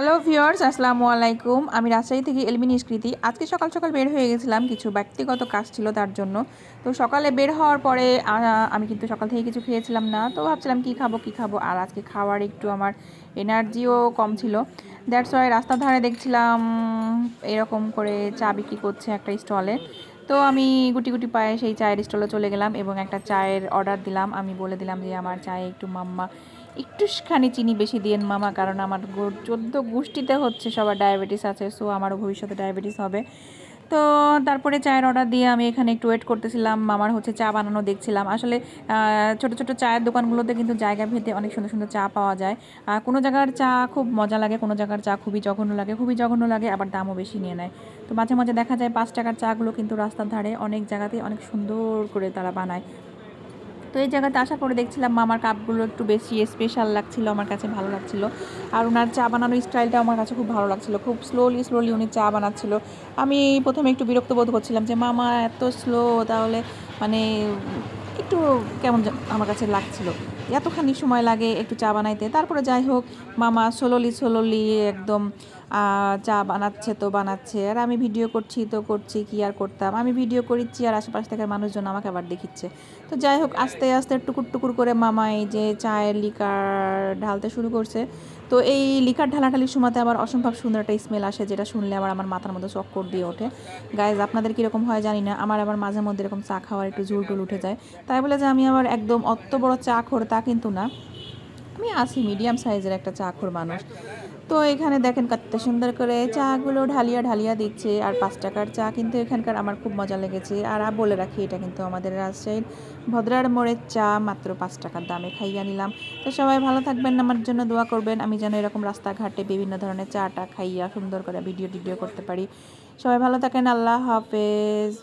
Hello viewers আসসালামু আলাইকুম। আমি রাজশাহী থেকে এলমিনি স্মৃতি। আজকে সকাল সকাল বের হয়ে গেছিলাম, কিছু ব্যক্তিগত কাজ ছিল তার জন্য। তো সকালে বের হওয়ার পরে আমি কিন্তু সকাল থেকে কিছু খেয়েছিলাম না। তো ভাবছিলাম কি খাব কি খাব? আর আজকে খাওয়ার একটু আমার এনার্জিও কম ছিল। দ্যাটস ওয়াই রাস্তার ধারে দেখছিলাম, এরকম করে চা বিক্রি করছে একটা স্টলে। তো আমি গুটি গুটি পায়ে সেই চায়ের স্টলে চলে গেলাম এবং একটা চায়ের অর্ডার দিলাম। আমি বলে দিলাম যে, আমার চায়ে একটু মাম্মা একটুখানি চিনি বেশি দিয়েন মামা, কারণ আমার চোদ্দ গোষ্ঠীতে হচ্ছে সবার ডায়াবেটিস আছে সো আমারও ভবিষ্যতে ডায়াবেটিস হবে। তো তারপরে চায়ের অর্ডার দিয়ে আমি এখানে একটু ওয়েট করতেছিলাম, মামার হচ্ছে চা বানানো দেখছিলাম। আসলে ছোট ছোট চায়ের দোকানগুলোতে কিন্তু জায়গা ভেদে অনেক সুন্দর সুন্দর চা পাওয়া যায়। আর কোনো জায়গার চা খুব মজা লাগে, কোনো জায়গার চা খুবই জঘন্য লাগে, খুবই জঘন্য লাগে, আবার দামও বেশি নিয়ে নেয়। তো মাঝে মাঝে দেখা যায় পাঁচ টাকার চাগুলো কিন্তু রাস্তার ধারে অনেক জায়গাতেই অনেক সুন্দর করে তারা বানায়। তো এই জায়গাতে আসার পরে দেখছিলাম মামার কাপগুলো একটু বেশি স্পেশাল লাগছিল, আমার কাছে ভালো লাগছিল। আর ওনার চা বানানোর স্টাইলটা আমার কাছে খুব ভালো লাগছিল। খুব স্লোলি স্লোলি উনি চা বানাচ্ছিল। আমি প্রথমে একটু বিরক্ত বোধ করছিলাম যে, মামা, এত স্লো তাহলে মানে একটু কেমন আমার কাছে লাগছিল। এতখানি সময় লাগে একটু চা বানাইতে। তারপরে যাই হোক মামা সোলোলি সোলোলি একদম চা বানাচ্ছে তো বানাচ্ছে। আর আমি ভিডিও করছি তো করছি, কি আর করতাম? আমি ভিডিও করিচ্ছি আর আশেপাশ থেকে মানুষজন আমাকে আবার দেখিচ্ছে। তো যাই হোক আস্তে আস্তে টুকুর টুকুর করে মামা এই যে চায়ের লিকার ঢালতে শুরু করছে। তো এই লিকার ঢালাঢালির সময়তে আবার অসম্ভব সুন্দর একটা স্মেল আসে, যেটা শুনলে আবার আমার মাথার মধ্যে চক্কর দিয়ে ওঠে। গাইজ আপনাদের কীরকম হয় জানি না, আমার আবার মাঝে মধ্যে এরকম চা খাওয়ার একটু ঝুল টুল উঠে যায়। তাই বলে যে আমি আবার একদম অত বড় চা খোর তা কিন্তু না। আমি আছি মিডিয়াম সাইজের একটা চাখর মানুষ। তো এখানে দেখেন কত সুন্দর করে চাগুলো ঢালিয়া ঢালিয়া দিচ্ছে। আর পাঁচ টাকার চা কিন্তু এখানকার আমার খুব মজা লেগেছে। আর বলে রাখি, এটা কিন্তু আমাদের রাজশাহীর ভদ্রার মোড়ের চা, মাত্র পাঁচ টাকার দামে খাইয়া নিলাম। তো সবাই ভালো থাকবেন, আমার জন্য দোয়া করবেন। আমি যেন এরকম রাস্তাঘাটে বিভিন্ন ধরনের চাটা খাইয়া সুন্দর করে ভিডিও টিডিও করতে পারি। সবাই ভালো থাকেন, আল্লাহ হাফেজ।